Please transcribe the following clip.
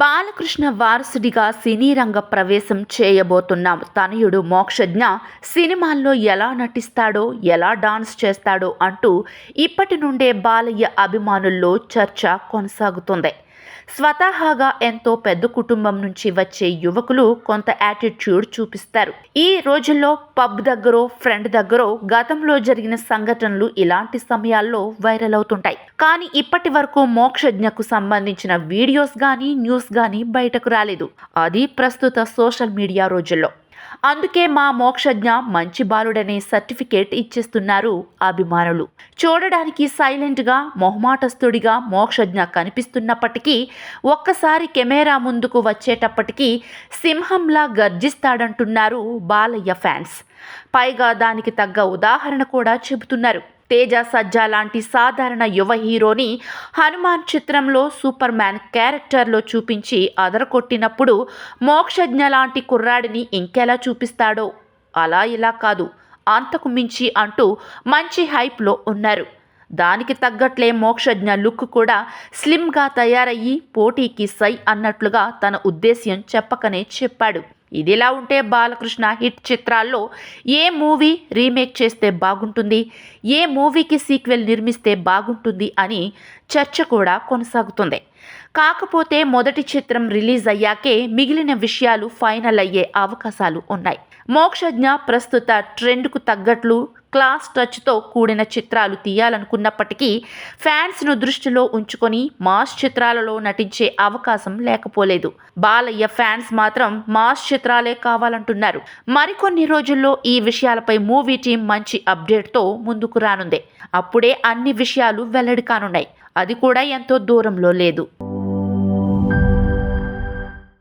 బాలకృష్ణ వారసుడిగా సినీ రంగ ప్రవేశం చేయబోతున్నాం. తనయుడు మోక్షజ్ఞ సినిమాల్లో ఎలా నటిస్తాడో ఎలా డాన్స్ చేస్తాడో అంటూ ఇప్పటి నుండే బాలయ్య అభిమానుల్లో చర్చ కొనసాగుతుంది. స్వతహాగా ఎంతో పెద్ద కుటుంబం నుంచి వచ్చే యువకులు కొంత యాటిట్యూడ్ చూపిస్తారు. ఈ రోజుల్లో పబ్ దగ్గరో ఫ్రెండ్ దగ్గరో గతంలో జరిగిన సంఘటనలు ఇలాంటి సమయాల్లో వైరల్ అవుతుంటాయి. కానీ ఇప్పటి వరకు మోక్షజ్ఞకు సంబంధించిన వీడియోస్ కానీ న్యూస్ కానీ బయటకు రాలేదు. అది ప్రస్తుత సోషల్ మీడియా రోజుల్లో. అందుకే మా మోక్షజ్ఞ మంచి బాలుడనే సర్టిఫికేట్ ఇచ్చేస్తున్నారు అభిమానులు. చూడడానికి సైలెంట్గా మొహమాటస్తుడిగా మోక్షజ్ఞ కనిపిస్తున్నప్పటికీ ఒక్కసారి కెమెరా ముందుకు వచ్చేటప్పటికీ సింహంలా గర్జిస్తాడంటున్నారు బాలయ్య ఫ్యాన్స్. పైగా దానికి తగ్గ ఉదాహరణ కూడా చెబుతున్నారు. తేజ సజ్జా లాంటి సాధారణ యువ హీరోని హనుమాన్ చిత్రంలో సూపర్ మ్యాన్ క్యారెక్టర్లో చూపించి అదరకొట్టినప్పుడు మోక్షజ్ఞ లాంటి కుర్రాడిని ఇంకెలా చూపిస్తాడో? అలా ఇలా కాదు. అంతకు మించి అంటూ మంచి హైప్లో ఉన్నారు. దానికి తగ్గట్లే మోక్షజ్ఞ లుక్ కూడా స్లిమ్గా తయారయ్యి పోటీకి సై అన్నట్లుగా తన ఉద్దేశ్యం చెప్పకనే చెప్పాడు. ఇదిలా ఉంటే బాలకృష్ణ హిట్ చిత్రాల్లో ఏ మూవీ రీమేక్ చేస్తే బాగుంటుంది? ఏ మూవీకి సీక్వెల్ నిర్మిస్తే బాగుంటుంది అని చర్చ కూడా కొనసాగుతుంది. కాకపోతే మొదటి చిత్రం రిలీజ్ అయ్యాకే మిగిలిన విషయాలు ఫైనల్ అయ్యే అవకాశాలు ఉన్నాయి. మోక్షజ్ఞ ప్రస్తుత ట్రెండ్కు తగ్గట్లు క్లాస్ టచ్తో కూడిన చిత్రాలు తీయాలనుకున్నప్పటికీ ఫ్యాన్స్ను దృష్టిలో ఉంచుకొని మాస్ చిత్రాలలో నటించే అవకాశం లేకపోలేదు. బాలయ్య ఫ్యాన్స్ మాత్రం మాస్ చిత్రాలే కావాలంటున్నారు. మరికొన్ని రోజుల్లో ఈ విషయాలపై మూవీ టీం మంచి అప్డేట్తో ముందుకు రానుంది. అప్పుడే అన్ని విషయాలు వెల్లడి కానున్నాయి. అది కూడా ఎంతో దూరంలో లేదు.